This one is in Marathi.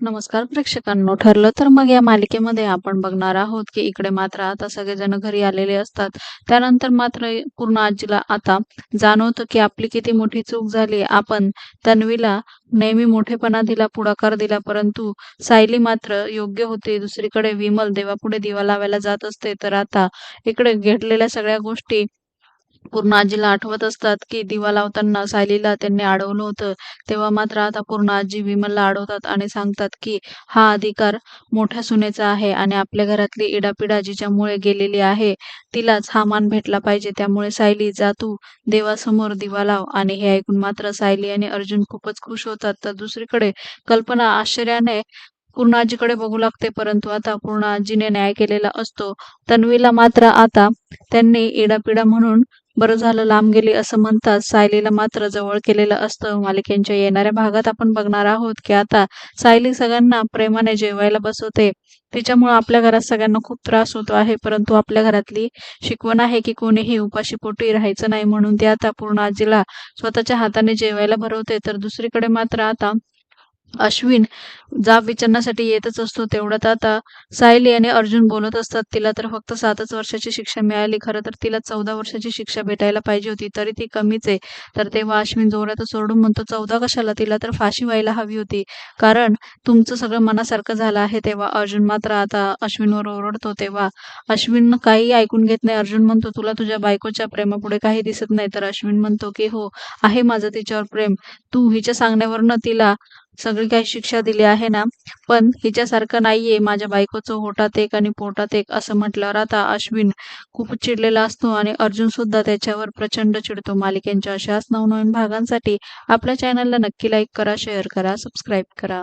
नमस्कार प्रेक्षकांनो ठरलं तर मग या मालिकेमध्ये आपण बघणार आहोत की इकडे मात्र आता सगळेजण घरी आलेले असतात. त्यानंतर मात्र पूर्ण आजीला आता जाणवतं की आपली किती मोठी चूक झाली. आपण तन्वीला नेहमी मोठेपणा दिला पुढाकार दिला परंतु सायली मात्र योग्य होते. दुसरीकडे विमल देवापुढे दिवा लावायला जात असते. तर आता इकडे घडलेल्या सगळ्या गोष्टी पूर्ण आजीला आठवत असतात की दिवा लावताना सायलीला त्यांनी अडवलं होतं. तेव्हा मात्र आता पूर्ण आजी विमलला अडवतात आणि सांगतात की हा अधिकार मोठ्या सुनेचा आहे आणि आपल्या घरातली इडापिडा जिच्यामुळे गेलेली आहे तिलाच हा मान भेटला पाहिजे. त्यामुळे सायली जा तू देवासमोर दिवा लाव. आणि हे ऐकून मात्र सायली आणि अर्जुन खूपच खुश होतात. तर दुसरीकडे कल्पना आश्चर्याने पूर्ण आजीकडे बघू लागते परंतु आता पूर्ण आजीने न्याय केलेला असतो. तन्वीला मात्र आता त्यांनी इडापिडा म्हणून बरं झालं लांब गेली असं म्हणतात सायलीला मात्र जवळ केलेलं असतं. मालिकेच्या येणाऱ्या भागात आपण बघणार आहोत की आता सायली सगळ्यांना प्रेमाने जेवायला बसवते. तिच्यामुळे आपल्या घरात सगळ्यांना खूप त्रास होतो आहे परंतु आपल्या घरातली शिकवण आहे की कोणीही उपाशी पोटी राहायचं नाही म्हणून ती आता पूर्ण आजीला स्वतःच्या हाताने जेवायला भरवते. तर दुसरीकडे मात्र आता अश्विन जाब विचारण्यासाठी येतच असतो तेवढ्यात आता सायली आणि अर्जुन बोलत असतात तिला तर फक्त सातच वर्षाची शिक्षा मिळाली खरं तर तिला चौदा वर्षाची शिक्षा भेटायला पाहिजे होती तरी ती कमीच आहे. तर तेव्हा अश्विन जोरात सोडून म्हणतो चौदा कशाला? तिला तर फाशी व्हायला हवी होती. कारण तुमचं सगळं मनासारखं झालं आहे तेव्हा अर्जुन मात्र आता अश्विनवर ओरडतो तेव्हा अश्विन काही ऐकून घेत नाही. अर्जुन म्हणतो तुला तुझ्या बायकोच्या प्रेमापुढे काही दिसत नाही. तर अश्विन म्हणतो की हो आहे माझं तिच्यावर प्रेम. तू हिच्या सांगण्यावरनं तिला सगळी काही शिक्षा दिली आहे ना. पण हिच्यासारखं नाहीये. माझ्या बायकोचं होटात एक आणि पोटात एक असं म्हटल्यावर आता अश्विन खूप चिडलेला असतो आणि अर्जुन सुद्धा त्याच्यावर प्रचंड चिडतो. मालिकेंच्या अशाच नवनवीन भागांसाठी आपल्या चॅनलला नक्की लाईक करा शेअर करा सबस्क्राईब करा.